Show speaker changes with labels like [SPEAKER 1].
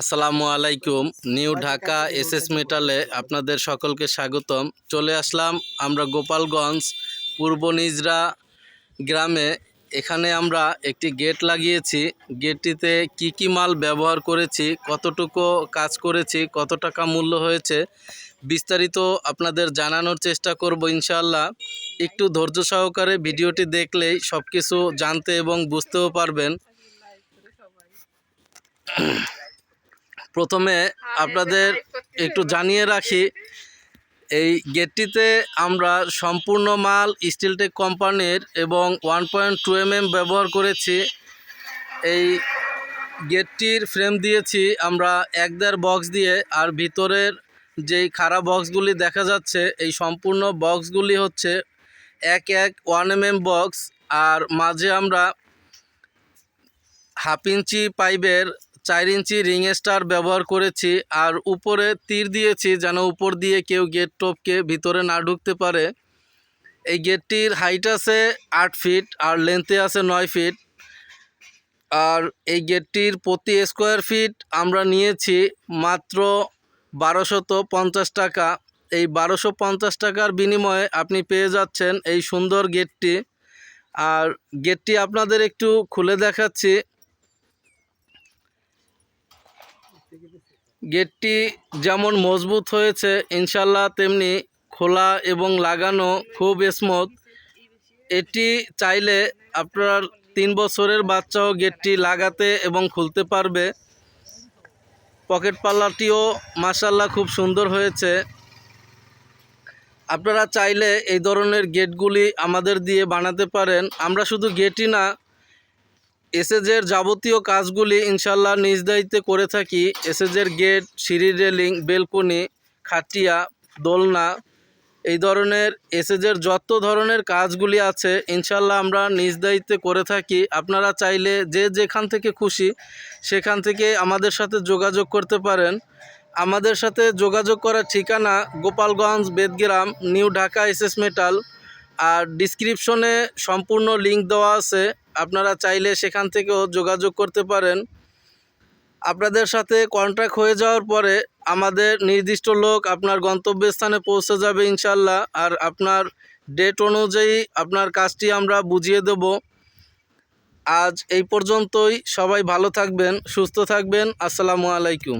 [SPEAKER 1] আসসালামু আলাইকুম। New Dhaka S S মেটালে আপনাদের সকলকে স্বাগতম। চলে আসলাম আমরা গোপালগঞ্জ পূর্ব নিজরা গ্রামে। এখানে আমরা একটি গেট লাগিয়েছি। গেটটিতে কি কি মাল ব্যবহার করেছি কতটুকু কাজ করেছি কত টাকা মূল্য হয়েছে বিস্তারিত আপনাদের জানানোর চেষ্টা করব ইনশাআল্লাহ। একটু ধৈর্য সহকারে ভিডিওটি দেখলেই সব কিছু জানতে এবং বুঝতেও পারবেন। প্রথমে আপনাদের একটু জানিয়ে রাখি এই গেটটিতে আমরা সম্পূর্ণ মাল স্টিলটেক কোম্পানির এবং one point two M M ব্যবহার করেছি। এই গেটটির ফ্রেম দিয়েছি আমরা এক দেড় বক্স দিয়ে আর ভিতরের যেই খারাপ বক্সগুলি দেখা যাচ্ছে এই সম্পূর্ণ বক্সগুলি হচ্ছে এক এক ওয়ান এম এম বক্স। আর মাঝে আমরা হাফ ইঞ্চি পাইপের চার ইঞ্চি রিং স্টার ব্যবহার করেছি আর উপরে তীর দিয়েছি যেন উপর দিয়ে কেউ গেট টপকে ভিতরে না ঢুকতে পারে। এই গেটটির হাইট আছে আট ফিট আর লেন্থে আছে নয় ফিট। আর এই গেটটির প্রতি স্কোয়ার ফিট আমরা নিয়েছি মাত্র বারোশত পঞ্চাশ টাকা। এই বারোশো পঞ্চাশ টাকার বিনিময়ে আপনি পেয়ে যাচ্ছেন এই সুন্দর গেটটি। আর গেটটি আপনাদের একটু খুলে দেখাচ্ছি। গেটটি যেমন মজবুত হয়েছে ইনশাল্লাহ তেমনি খোলা এবং লাগানো খুব স্মুথ এটি চাইলে আপনার তিন বছরের বাচ্চাও গেটটি লাগাতে এবং খুলতে পারবে। পকেট পাল্লাটিও মাসাল্লাহ খুব সুন্দর হয়েছে। আপনারা চাইলে এই ধরনের গেটগুলি আমাদের দিয়ে বানাতে পারেন। আমরা শুধু গেটই না এসএজের যাবতীয় কাজগুলি ইনশাল্লাহ নিজ দায়িত্বে করে থাকি। এসএজের গেট, সিঁড়ি, রেলিং, বেলকনি, খাটিয়া, দোলনা, এই ধরনের এসএজের যত ধরনের কাজগুলি আছে ইনশাল্লাহ আমরা নিজ দায়িত্বে করে থাকি। আপনারা চাইলে যে যেখান থেকে খুশি, সেখান থেকে আমাদের সাথে যোগাযোগ করতে পারেন। আমাদের সাথে যোগাযোগ করার ঠিকানা Gopalganj Bedgram, new Dhaka SS metal আর ডিসক্রিপশনে সম্পূর্ণ লিংক দেওয়া আছে। আপনারা চাইলে সেখান থেকেও যোগাযোগ করতে পারেন। আপনাদের সাথে কন্ট্যাক্ট হয়ে যাওয়ার পরে আমাদের নির্দিষ্ট লোক আপনার গন্তব্যস্থানে পৌঁছে যাবে ইনশাল্লাহ। আর আপনার ডেট অনুযায়ী আপনার কাজটি আমরা বুঝিয়ে দেব। আজ এই পর্যন্তই। সবাই ভালো থাকবেন, সুস্থ থাকবেন। আসসালামু আলাইকুম।